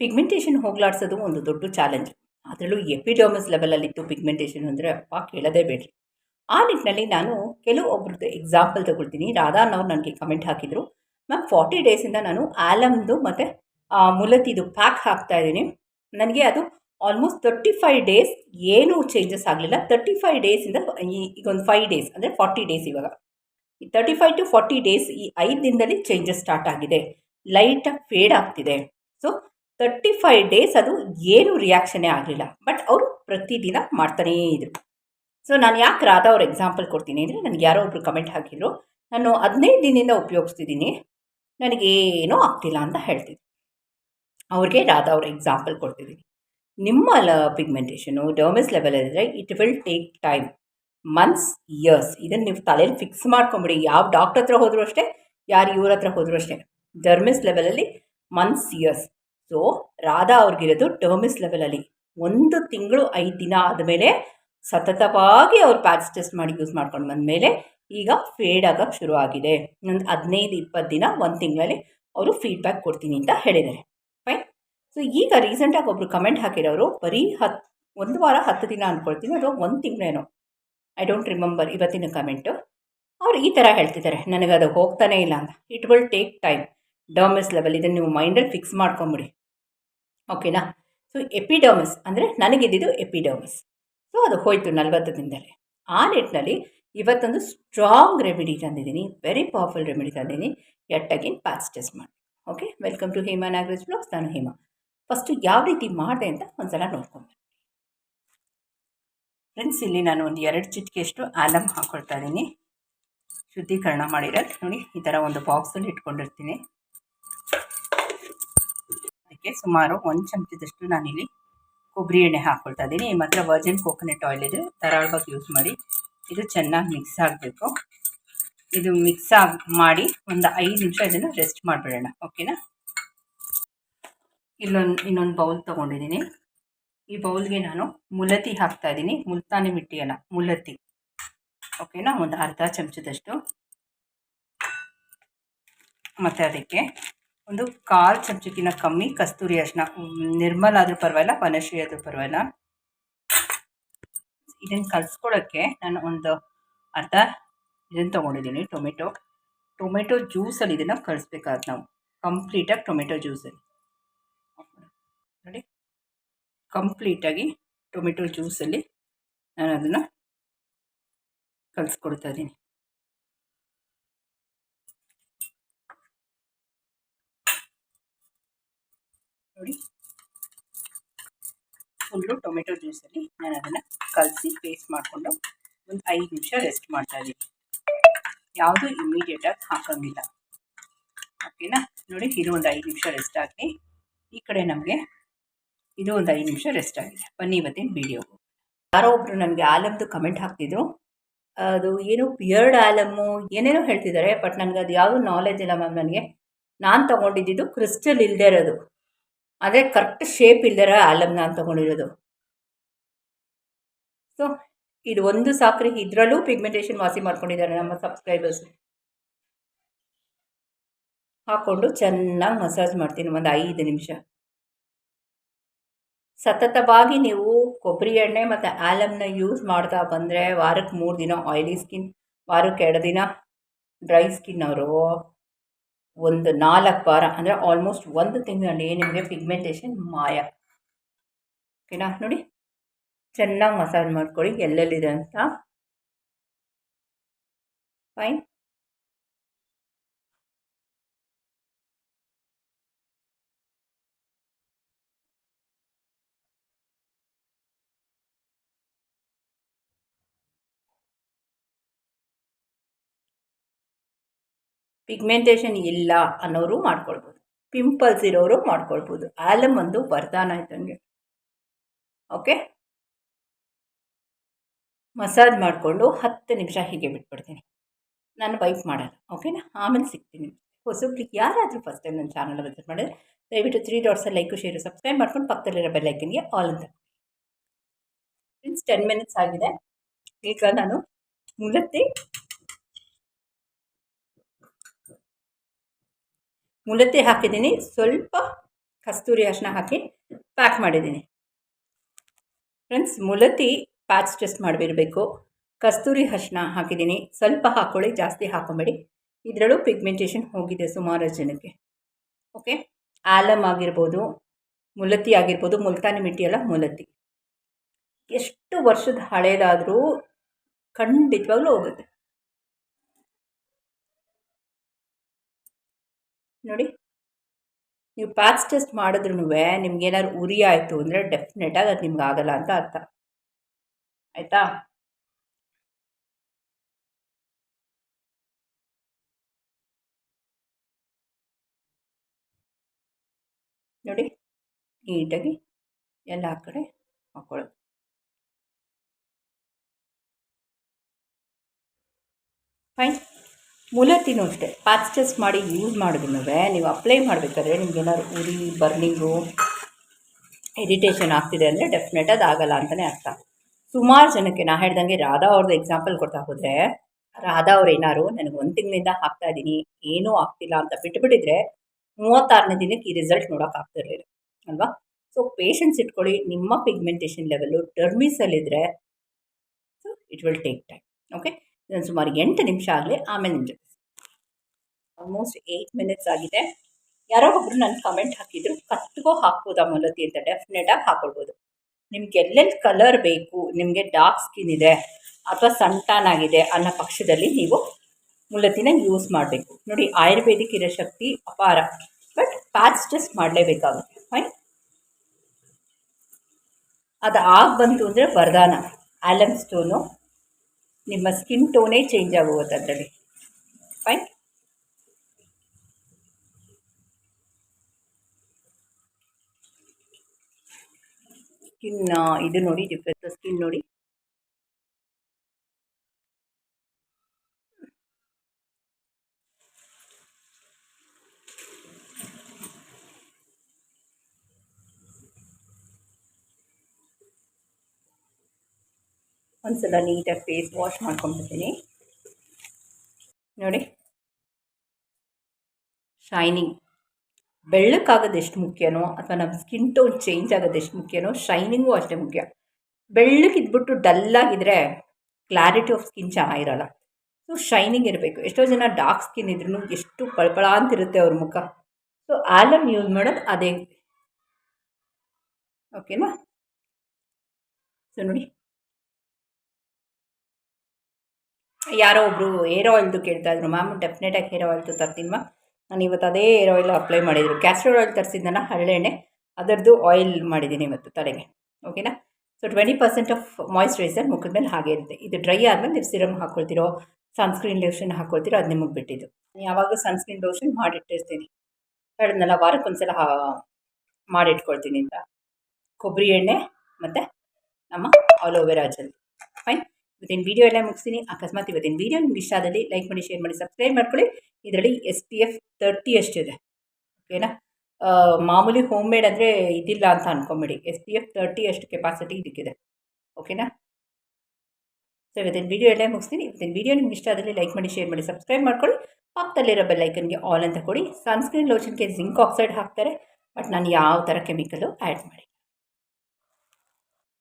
Pigmentation ಹೋಗ್ಲಾಡ್ಸೋದು ಒಂದು ದೊಡ್ಡ challenge ಅದರಲ್ಲೂ ಎಪಿಡರ್ಮಸ್ ಲೆವೆಲಲ್ಲಿತ್ತು ಪಿಗ್ಮೆಂಟೇಷನ್ ಅಂದರೆ ಅಪ್ಪ ಕೇಳೋದೇ ಬೇಡ್ರಿ. ಆ ನಿಟ್ಟಿನಲ್ಲಿ ನಾನು ಕೆಲವು ಒಬ್ರದ್ದು ಎಕ್ಸಾಂಪಲ್ ತಗೊಳ್ತೀನಿ. ಅವ್ರು ನನಗೆ ಕಮೆಂಟ್ ಹಾಕಿದರು. ಮ್ಯಾಮ್ ಫಾರ್ಟಿ ಡೇಸಿಂದ ನಾನು ಆಲಮ್ದು ಮತ್ತು ಮುಲತಿದು ಪ್ಯಾಕ್ ಹಾಕ್ತಾ ಇದ್ದೀನಿ. ನನಗೆ ಅದು ಆಲ್ಮೋಸ್ಟ್ ತರ್ಟಿ ಫೈವ್ ಡೇಸ್ ಏನೂ ಚೇಂಜಸ್ ಆಗಲಿಲ್ಲ. ತರ್ಟಿ ಫೈವ್ ಡೇಸಿಂದ ಈಗ ಒಂದು ಫೈವ್ ಡೇಸ್ ಅಂದರೆ ಫಾರ್ಟಿ ಡೇಸ್ ಇವಾಗ. ಈ thirty five to forty days ಈ ಐದು ದಿನದಲ್ಲಿ ಚೇಂಜಸ್ ಸ್ಟಾರ್ಟ್ ಆಗಿದೆ. ಲೈಟಾಗಿ ಫೇಡ್ ಆಗ್ತಿದೆ. ಸೊ ತರ್ಟಿ ಫೈವ್ ಡೇಸ್ ಅದು ಏನು ರಿಯಾಕ್ಷನೇ ಆಗಲಿಲ್ಲ. ಬಟ್ ಅವರು ಪ್ರತಿದಿನ ಮಾಡ್ತಾನೇ ಇದ್ರು. ಸೊ ನಾನು ಯಾಕೆ ರಾಧಾ ಅವ್ರ ಎಕ್ಸಾಂಪಲ್ ಕೊಡ್ತೀನಿ ಅಂದರೆ ನನಗೆ ಯಾರೋ ಒಬ್ರು ಕಮೆಂಟ್ ಹಾಕಿದ್ರು, ನಾನು ಹದಿನೈದು ದಿನದಿಂದ ಉಪಯೋಗಿಸ್ತಿದ್ದೀನಿ, ನನಗೇನೂ ಆಗ್ತಿಲ್ಲ ಅಂತ ಹೇಳ್ತಿದ್ದೆ ಅವ್ರಿಗೆ ರಾಧಾ ಅವ್ರ ಎಕ್ಸಾಂಪಲ್ ಕೊಡ್ತಿದ್ದೀನಿ. ನಿಮ್ಮ ಲ ಪಿಗ್ಮೆಂಟೇಷನು ಡರ್ಮಿಸ್ ಅಂದರೆ it will take time months years ಇದನ್ನು ನೀವು ತಲೆಯಲ್ಲಿ ಫಿಕ್ಸ್ ಮಾಡ್ಕೊಂಬಿಡಿ. ಯಾವ ಡಾಕ್ಟರ್ ಹತ್ರ ಹೋದರೂ ಅಷ್ಟೇ, ಯಾರು ಇವ್ರ ಹತ್ರ ಹೋದರೂ ಅಷ್ಟೇ. ಡರ್ಮಿಸ್ ಲೆವೆಲಲ್ಲಿ ಮಂತ್ಸ್ ಇಯರ್ಸ್ ಸೊ ರಾಧಾ ಅವ್ರಿಗಿರೋದು ಡರ್ಮಿಸ್ ಲೆವೆಲಲ್ಲಿ ಒಂದು ತಿಂಗಳು ಐದು ದಿನ ಆದಮೇಲೆ ಸತತವಾಗಿ ಅವ್ರು ಪ್ಯಾಚ್ ಟೆಸ್ಟ್ ಮಾಡಿ ಯೂಸ್ ಮಾಡ್ಕೊಂಡು ಬಂದಮೇಲೆ ಈಗ ಫೇಡ್ ಆಗೋಕ್ಕೆ ಶುರು ಆಗಿದೆ. ಒಂದು ಹದಿನೈದು ಇಪ್ಪತ್ತು ದಿನ ಒಂದು ತಿಂಗಳಲ್ಲಿ ಅವರು ಫೀಡ್ಬ್ಯಾಕ್ ಕೊಡ್ತೀನಿ ಅಂತ ಹೇಳಿದ್ದಾರೆ. ಫೈನ್ ಸೊ ಈಗ ರೀಸೆಂಟಾಗಿ ಒಬ್ಬರು ಕಮೆಂಟ್ ಹಾಕಿರೋರು, ಬರೀ ಹತ್ತು ಒಂದು ವಾರ ಹತ್ತು ದಿನ ಅಂದ್ಕೊಳ್ತೀನಿ ಅಥವಾ ಒಂದು ತಿಂಗಳೇನೋ. ಐ ಡೋಂಟ್ ರಿಮೆಂಬರ್ ಇವತ್ತಿನ ಕಮೆಂಟು ಅವ್ರು ಈ ಥರ ಹೇಳ್ತಿದ್ದಾರೆ ನನಗೆ ಅದು ಹೋಗ್ತಾನೇ ಇಲ್ಲ ಅಂತ. It will take time dermis level ಇದನ್ನು ನೀವು ಮೈಂಡಲ್ಲಿ ಫಿಕ್ಸ್ ಮಾಡ್ಕೊಂಬಿಡಿ. ಓಕೆನಾ ಸೊ ಎಪಿಡರ್ಮಿಸ್ ಅಂದರೆ ನನಗಿದ್ದಿದ್ದು ಎಪಿಡರ್ಮಿಸ್ ಸೊ ಅದು ಹೋಯಿತು ನಲ್ವತ್ತು ದಿನದಲ್ಲಿ ಆ ನಿಟ್ಟಿನಲ್ಲಿ ಇವತ್ತೊಂದು ಸ್ಟ್ರಾಂಗ್ ರೆಮಿಡಿ ತಂದಿದ್ದೀನಿ. ವೆರಿ ಪವರ್ಫುಲ್ ರೆಮಿಡಿ ತಂದಿದ್ದೀನಿ. ಎಟ್ ಅಗೇನ್ ಪ್ಯಾಚ್ ಟೆಸ್ಟ್ ಮಾಡಿ. Okay welcome to Hema Nagaraj blogs ನಾನು ಹೇಮಾ. ಫಸ್ಟು ಯಾವ ರೀತಿ ಮಾಡಿದೆ ಅಂತ ಒಂದ್ಸಲ ನೋಡ್ಕೊಂಡು ಫ್ರೆಂಡ್ಸ್ ಇಲ್ಲಿ ನಾನು ಒಂದು ಎರಡು ಚಿಟಿಕೆಯಷ್ಟು ಆಲಮ್ ಹಾಕ್ಕೊಳ್ತಾ ಇದ್ದೀನಿ. ಶುದ್ಧೀಕರಣ ಮಾಡಿರೋದು. ನೋಡಿ, ಈ ಥರ ಒಂದು ಬಾಕ್ಸಲ್ಲಿ ಇಟ್ಕೊಂಡಿರ್ತೀನಿ. ಅದಕ್ಕೆ ಸುಮಾರು ಒಂದು ಚಮಚದಷ್ಟು ನಾನಿಲ್ಲಿ ಕೊಬ್ಬರಿ ಎಣ್ಣೆ ಹಾಕ್ಕೊಳ್ತಾ ಇದ್ದೀನಿ. ಈ ಮಾತ್ರ ವರ್ಜಿನ್ ಕೋಕೋನಟ್ ಆಯಿಲ್ ಇದೆ. ಧಾರಾಳವಾಗಿ ಯೂಸ್ ಮಾಡಿ ಇದು ಚೆನ್ನಾಗಿ ಮಿಕ್ಸ್ ಆಗಬೇಕು. ಇದು ಮಿಕ್ಸ್ ಆಗಿ ಮಾಡಿ ಒಂದು ಐದು ನಿಮಿಷ ಇದನ್ನು ರೆಸ್ಟ್ ಮಾಡಿಬಿಡೋಣ. ಓಕೆನಾ ಇಲ್ಲೊಂದು, ಇನ್ನೊಂದು ಬೌಲ್ ತೊಗೊಂಡಿದ್ದೀನಿ. ಈ ಬೌಲ್ಗೆ ನಾನು ಮುಲತಿ ಹಾಕ್ತಾ ಇದ್ದೀನಿ. ಮುಲ್ತಾನಿ ಮಿಟ್ಟಿ ಅಲ್ಲ ಮುಲತಿ ಓಕೆನಾ ಒಂದು ಅರ್ಧ ಚಮಚದಷ್ಟು. ಮತ್ತು ಅದಕ್ಕೆ ಒಂದು ಕಾಲು ಚಮಚಕ್ಕಿನ ಕಮ್ಮಿ, ಕಸ್ತೂರಿ ಅರಿಶಿನ. ನಿರ್ಮಲ್ ಆದರೂ ಪರವಾಗಿಲ್ಲ, ವನಶ್ರೀ ಆದರೂ ಪರವಾಗಿಲ್ಲ. ಇದನ್ನು ಕಲಿಸ್ಕೊಳ್ಳೋಕ್ಕೆ ನಾನು ಒಂದು ಅರ್ಧ ಇದನ್ನು ತೊಗೊಂಡಿದ್ದೀನಿ, ಟೊಮೆಟೊ. ಟೊಮೆಟೊ ಜ್ಯೂಸಲ್ಲಿ ಇದನ್ನು ಕಳಿಸ್ಬೇಕಾದ್ರೆ ನಾವು. ಕಂಪ್ಲೀಟಾಗಿ ಟೊಮೆಟೊ ಜ್ಯೂಸಲ್ಲಿ ನೋಡಿ. ಕಂಪ್ಲೀಟಾಗಿ ಟೊಮೆಟೊ ಜ್ಯೂಸಲ್ಲಿ ನಾನು ಅದನ್ನು ಕಲಿಸ್ಕೊಡ್ತಾ ಇದ್ದೀನಿ ನೋಡಿ. ಫುಲ್ಲು ಟೊಮೆಟೊ ಜ್ಯೂಸಲ್ಲಿ ನಾನು ಅದನ್ನು ಕಲಸಿ ಪೇಸ್ಟ್ ಮಾಡಿಕೊಂಡು ಒಂದು ಐದು ನಿಮಿಷ ರೆಸ್ಟ್ ಮಾಡ್ತಾ ಇದ್ದೀನಿ. ಯಾವುದು ಇಮಿಡಿಯೇಟಾಗಿ ಹಾಕೋಂಗಿಲ್ಲ. ಓಕೆನಾ? ನೋಡಿ, ಇದು ಒಂದು ಐದು ನಿಮಿಷ ರೆಸ್ಟ್ ಆಗಲಿ. ಈ ಕಡೆ ನಮಗೆ ಇದು ಒಂದು ಐದು ನಿಮಿಷ ರೆಸ್ಟ್ ಆಗಿದೆ. ಬನ್ನಿ ಇವತ್ತಿನ ವಿಡಿಯೋ ಯಾರೋ ಒಬ್ಬರು ನನಗೆ ಆಲಮ್ದು ಕಮೆಂಟ್ ಹಾಕ್ತಿದ್ರು. ಅದು ಏನು ಪಿಯರ್ಡ್ ಆಲಮ್ಮು, ಏನೇನೋ ಹೇಳ್ತಿದ್ದಾರೆ ಬಟ್ ನನಗೆ ಅದು ಯಾವುದು ನಾಲೆಜ್ ಇಲ್ಲ ಮ್ಯಾಮ್ ನನಗೆ. ನಾನು ತೊಗೊಂಡಿದ್ದು ಕ್ರಿಸ್ಟಲ್ ಇಲ್ಲದೆ ಇರೋದು. ಅದೇ ಕರೆಕ್ಟ್ ಶೇಪ್ ಇಲ್ದರ ಆಲಮ್ ನಾನು ತೊಗೊಂಡಿರೋದು. ಸೊ ಇದು ಒಂದು ಸಾಕ್ರಿ, ಇದರಲ್ಲೂ ಪಿಗ್ಮೆಂಟೇಷನ್ ವಾಸಿ ಮಾಡ್ಕೊಂಡಿದ್ದಾರೆ ನಮ್ಮ ಸಬ್ಸ್ಕ್ರೈಬರ್ಸ್ ಹಾಕ್ಕೊಂಡು ಚೆನ್ನಾಗಿ ಮಸಾಜ್ ಮಾಡ್ತೀನಿ, ಒಂದು ಐದು ನಿಮಿಷ. ಸತತವಾಗಿ ನೀವು ಕೊಬ್ಬರಿ ಎಣ್ಣೆ ಮತ್ತು ಆಲಮ್ನ ಯೂಸ್ ಮಾಡ್ತಾ ಬಂದರೆ ವಾರಕ್ಕೆ ಮೂರು ದಿನ ಆಯಿಲಿ ಸ್ಕಿನ್ ವಾರಕ್ಕೆ ಎರಡು ದಿನ ಡ್ರೈ ಸ್ಕಿನ್ ಅವರು ಒಂದು ನಾಲ್ಕು ವಾರ, ಅಂದರೆ ಆಲ್ಮೋಸ್ಟ್ ಒಂದು ತಿಂಗಳಲ್ಲಿ ನಿಮಗೆ ಪಿಗ್ಮೆಂಟೇಷನ್ ಮಾಯ. ಓಕೆನಾ? ನೋಡಿ. ಚೆನ್ನಾಗಿ ಮಸಾಜ್ ಮಾಡ್ಕೊಳ್ಳಿ, ಎಲ್ಲೆಲ್ಲಿದೆ ಅಂತ. ಫೈನ್ ಪಿಗ್ಮೆಂಟೇಷನ್ ಇಲ್ಲ ಅನ್ನೋರು ಮಾಡ್ಕೊಳ್ಬೋದು. ಪಿಂಪಲ್ಸ್ ಇರೋರು ಮಾಡ್ಕೊಳ್ಬೋದು. ಆಲಮ್ ಒಂದು ವರದಾನ ಇದ್ದಂಗೆ ಓಕೆ ಮಸಾಜ್ ಮಾಡಿಕೊಂಡು ಹತ್ತು ನಿಮಿಷ ಹೀಗೆ ಬಿಟ್ಬಿಡ್ತೀನಿ. ನಾನು ವೈಫ್ ಮಾಡಲ್ಲ. ಓಕೆನಾ ಆಮೇಲೆ ಸಿಗ್ತೀನಿ. ಹೊಸಬ್ರಿಗೆ ಯಾರಾದರೂ ಫಸ್ಟ್ ಟೈಮ್ ನನ್ನ ಚಾನಲ್ ವಿಸಿಟ್ ಮಾಡಿದ್ರೆ ದಯವಿಟ್ಟು ತ್ರೀ ಡಾಟ್ಸಲ್ಲಿ ಲೈಕು ಶೇರು ಸಬ್ಸ್ಕ್ರೈಬ್ ಮಾಡ್ಕೊಂಡು ಪಕ್ಕದಲ್ಲಿರೋ ಬೆಲ್ಲೈಕನ್ಗೆ ಆಲ್ ಅಂತ. ಫ್ರೆಂಡ್ಸ್ ಟೆನ್ ಮಿನಿಟ್ಸ್ ಆಗಿದೆ. ಈಗ ನಾನು ಮುಲತ್ತಿ ಮುಲತ್ತೆ ಹಾಕಿದ್ದೀನಿ. ಸ್ವಲ್ಪ ಕಸ್ತೂರಿ ಅರಿಶಿನ ಹಾಕಿ ಪ್ಯಾಕ್ ಮಾಡಿದ್ದೀನಿ. ಫ್ರೆಂಡ್ಸ್ ಮುಲತಿ ಪ್ಯಾಚ್ ಟೆಸ್ಟ್ ಮಾಡಿಬಿರಬೇಕು ಕಸ್ತೂರಿ ಅರಿಶಿನ ಹಾಕಿದ್ದೀನಿ. ಸ್ವಲ್ಪ ಹಾಕ್ಕೊಳ್ಳಿ ಜಾಸ್ತಿ ಹಾಕೊಬೇಡಿ. ಇದರಲ್ಲೂ ಪಿಗ್ಮೆಂಟೇಷನ್ ಹೋಗಿದೆ ಸುಮಾರು ಜನಕ್ಕೆ ಓಕೆ ಆಲಮ್ ಆಗಿರ್ಬೋದು, ಮುಲತಿ ಆಗಿರ್ಬೋದು, ಮುಲ್ತಾನಿ ಮಿಟ್ಟಿ ಅಲ್ಲ, ಮುಲತಿ. ಎಷ್ಟು ವರ್ಷದ ಹಳೇದಾದರೂ ಖಂಡಿತವಾಗ್ಲೂ ಹೋಗುತ್ತೆ. ನೋಡಿ. ನೀವು ಪ್ಯಾಚ್ ಟೆಸ್ಟ್ ಮಾಡಿದ್ರೂ ನಿಮ್ಗೆ ಏನಾದ್ರು ಉರಿ ಆಯಿತು ಅಂದರೆ ಡೆಫಿನೆಟಾಗಿ ಅದು ನಿಮ್ಗೆ ಆಗಲ್ಲ ಅಂತ ಅರ್ಥ. ಆಯಿತಾ? ನೋಡಿ, ನೀಟಾಗಿ ಎಲ್ಲ ಕಡೆ ಹಾಕೊಳ್ಳೋದು. ಫೈನ್ ಮುಲತ್ತಿನೂ ಅಷ್ಟೇ. ಪ್ಯಾಚ್ ಮಾಡಿ ಯೂಸ್ ಮಾಡಿದ್ರೂ ನೀವು ಅಪ್ಲೈ ಮಾಡಬೇಕಾದ್ರೆ ನಿಮ್ಗೇನಾದ್ರು ಉರಿ ಬರ್ನಿಂಗು ಇರಿಟೇಷನ್ ಆಗ್ತಿದೆ ಅಂದರೆ ಡೆಫಿನೆಟ್ ಅದು ಆಗಲ್ಲ ಅಂತಲೇ ಅರ್ಥ. ಸುಮಾರು ಜನಕ್ಕೆ ನಾ ಹೇಳ್ದಂಗೆ ರಾಧಾ ಅವ್ರದ್ದು ಎಕ್ಸಾಂಪಲ್ ಕೊಡ್ತಾ ಹೋದರೆ, ರಾಧಾ ಅವ್ರು ಏನಾರು ನನಗೆ ಒಂದು ತಿಂಗಳಿಂದ ಹಾಕ್ತಾ ಇದ್ದೀನಿ ಏನೂ ಆಗ್ತಿಲ್ಲ ಅಂತ ಬಿಟ್ಬಿಟ್ಟಿದ್ರೆ ಮೂವತ್ತಾರನೇ ದಿನಕ್ಕೆ ಈ ರಿಸಲ್ಟ್ ನೋಡೋಕ್ಕಾಗ್ತಿರ್ಲಿಲ್ಲ ಅಲ್ವಾ? ಸೊ ಪೇಷನ್ಸ್ ಇಟ್ಕೊಳ್ಳಿ, ನಿಮ್ಮ pigmentation level ಟರ್ಮಿಸಲ್ಲಿದ್ದರೆ so it will take time okay ಇದನ್ನು ಸುಮಾರು ಎಂಟು ನಿಮಿಷ ಆಗಲಿ ಆಮೇಲೆ ನಿಮ್ಮ ಜೊತೆ ಆಲ್ಮೋಸ್ಟ್ ಏಯ್ಟ್ ಮಿನಿಟ್ಸ್ ಆಗಿದೆ. ಯಾರೋ ಒಬ್ಬರು ನನ್ನ ಕಮೆಂಟ್ ಹಾಕಿದ್ರು ಕತ್ತಿಗೋ ಹಾಕ್ಬೋದಾ ಮೂಲತಿ ಅಂತ ಡೆಫಿನೆಟಾಗಿ ಹಾಕೊಳ್ಬೋದು. ನಿಮ್ಗೆ ಎಲ್ಲೆಲ್ಲಿ ಕಲರ್ ಬೇಕು, ನಿಮಗೆ ಡಾರ್ಕ್ ಸ್ಕಿನ್ ಇದೆ ಅಥವಾ ಸಣ್ಟಾನ್ ಆಗಿದೆ ಅನ್ನೋ ಪಕ್ಷದಲ್ಲಿ ನೀವು ಮೂಲತಿನ ಯೂಸ್ ಮಾಡಬೇಕು. ನೋಡಿ, ಆಯುರ್ವೇದಿಕ್ ಇರೋ ಶಕ್ತಿ ಅಪಾರ. ಬಟ್ ಪ್ಯಾಚ್ ಟೆಸ್ಟ್ ಮಾಡಲೇಬೇಕಾಗುತ್ತೆ. ಫೈನ್ ಅದು ಆಗ ಬಂತು ಅಂದರೆ ವರದಾನ. ಆಲಮ್ ಸ್ಟೋನು ನಿಮ್ಮ ಸ್ಕಿನ್ ಟೋನೇ ಚೇಂಜ್ ಆಗೋಗುತ್ತೆ ಅದರಲ್ಲಿ. ಫೈನ್ ಸ್ಕಿನ್ ಇದು ನೋಡಿ ಡಿಫ್ರೆನ್ಸ್ ಸ್ಕಿನ್ ನೋಡಿ. ಒಂದ್ಸಲ ನೀಟಾಗಿ ಫೇಸ್ ವಾಶ್ ಮಾಡ್ಕೊಂಡ್ಬಿಡ್ತೀನಿ. ನೋಡಿ. ಶೈನಿಂಗ್ ಬೆಳ್ಳಕ್ಕಾಗೋದು ಎಷ್ಟು ಮುಖ್ಯನೋ ಅಥವಾ ನಮ್ಮ ಸ್ಕಿನ್ ಟೋನ್ ಚೇಂಜ್ ಆಗೋದು ಎಷ್ಟು ಮುಖ್ಯನೋ ಶೈನಿಂಗು ಅಷ್ಟೇ ಮುಖ್ಯ. ಬೆಳ್ಳಕ್ಕಿದ್ಬಿಟ್ಟು ಡಲ್ಲಾಗಿದ್ದರೆ ಕ್ಲಾರಿಟಿ ಆಫ್ ಸ್ಕಿನ್ ಚೆನ್ನಾಗಿರಲ್ಲ. ಸೊ ಶೈನಿಂಗ್ ಇರಬೇಕು. ಎಷ್ಟೋ ಜನ ಡಾರ್ಕ್ ಸ್ಕಿನ್ ಇದ್ರೂ ಎಷ್ಟು ಪಳಪಳ ಅಂತಿರುತ್ತೆ ಅವ್ರ ಮುಖ. ಸೊ ಆಲಮ್ ಯೂಸ್ ಮಾಡೋದು ಅದೇ. ಓಕೆನಾ ಸೊ ನೋಡಿ. ಯಾರೋ ಒಬ್ಬರು ಏರ್ ಆಯಿಲ್ದು ಕೇಳ್ತಾ ಇದ್ರು. ಮ್ಯಾಮ್ ಡೆಫಿನೆಟಾಗಿ ಹೇರ್ ಆಯಿಲ್ದು ತರ್ತೀನಿ ಮ್ಯಾಮ್ ನಾನು ಇವತ್ತು ಅದೇ ಏರ್ ಆಯಿಲ್ ಅಪ್ಲೈ ಮಾಡಿದ್ರು. ಕ್ಯಾಸ್ಟ್ರೋಲ್ ಆಯಿಲ್ ತರಿಸಿದ್ದನ ಹರಳೆಣ್ಣೆ ಅದರದ್ದು ಆಯಿಲ್ ಮಾಡಿದ್ದೀನಿ ಇವತ್ತು ತಲೆಗೆ. ಓಕೆನಾ so twenty percent of moisturiser ಮುಖದ ಮೇಲೆ ಹಾಗೆ ಇರುತ್ತೆ. ಇದು ಡ್ರೈ ಆದಮೇಲೆ ನೀವು ಸಿರಮ್ ಹಾಕೊಳ್ತಿರೋ ಸನ್ಸ್ಕ್ರೀನ್ ಲೋಷನ್ ಹಾಕ್ಕೊಳ್ತಿರೋ ಅದು ನಿಮಗೆ ಬಿಟ್ಟಿದ್ದು ಯಾವಾಗಲೂ ಸನ್ಸ್ಕ್ರೀನ್ ಲೋಷನ್ ಮಾಡಿಟ್ಟಿರ್ತೀನಿ. ಹೇಳಿದ್ನಲ್ಲ ವಾರಕ್ಕೊಂದ್ಸಲ ಮಾಡಿಟ್ಕೊಳ್ತೀನಿ ಅಂತ. ಕೊಬ್ಬರಿ ಎಣ್ಣೆ ಮತ್ತು ನಮ್ಮ ಆಲೋವೆರಾ ಜೆಲ್ ಫೈನ್ ಇವತ್ತಿನ ವಿಡಿಯೋ ಎಲ್ಲ ಮುಗಿಸ್ತೀನಿ. ಅಕಸ್ಮಾತ್ ಇವತ್ತಿನ ವೀಡಿಯೋ ನಿಮ್ಗೆ ಇಷ್ಟ ಆದಲ್ಲಿ ಲೈಕ್ ಮಾಡಿ ಶೇರ್ ಮಾಡಿ ಸಬ್ಸ್ಕ್ರೈಬ್ ಮಾಡ್ಕೊಳ್ಳಿ. ಇದರಲ್ಲಿ ಎಸ್ ಪಿ ಎಫ್ ತರ್ಟಿ ಅಷ್ಟಿದೆ. ಓಕೆನಾ ಮಾಮೂಲಿ ಹೋಮ್ ಮೇಡ್ ಅಂದರೆ ಇದಿಲ್ಲ ಅಂತ ಅಂದ್ಕೊಂಬೇಡಿ ಎಸ್ ಪಿ ಎಫ್ ತರ್ಟಿ ಅಷ್ಟು ಕೆಪಾಸಿಟಿ ಇದಕ್ಕಿದೆ ಓಕೆನಾ ಸೊ ಇವತ್ತಿನ ವೀಡಿಯೋ ಎಲ್ಲ ಮುಗಿಸ್ತೀನಿ. ಇವತ್ತಿನ ವೀಡಿಯೋ ನಿಮ್ಗೆ ಇಷ್ಟ ಆದಲ್ಲಿ ಲೈಕ್ ಮಾಡಿ ಶೇರ್ ಮಾಡಿ ಸಬ್ಸ್ಕ್ರೈಬ್ ಮಾಡ್ಕೊಳ್ಳಿ. ಪಕ್ಕದಲ್ಲಿರೋ ಬೆಲ್ಲೈಕನ್ಗೆ ಆಲ್ ಅಂತ ಕೊಡಿ. ಸನ್ಸ್ಕ್ರೀನ್ ಲೋಷನ್ಗೆ ಜಿಂಕ್ ಆಕ್ಸೈಡ್ ಹಾಕ್ತಾರೆ. ಬಟ್ ನಾನು ಯಾವ ಥರ ಕೆಮಿಕಲ್ಲು ಆ್ಯಡ್ ಮಾಡಿ.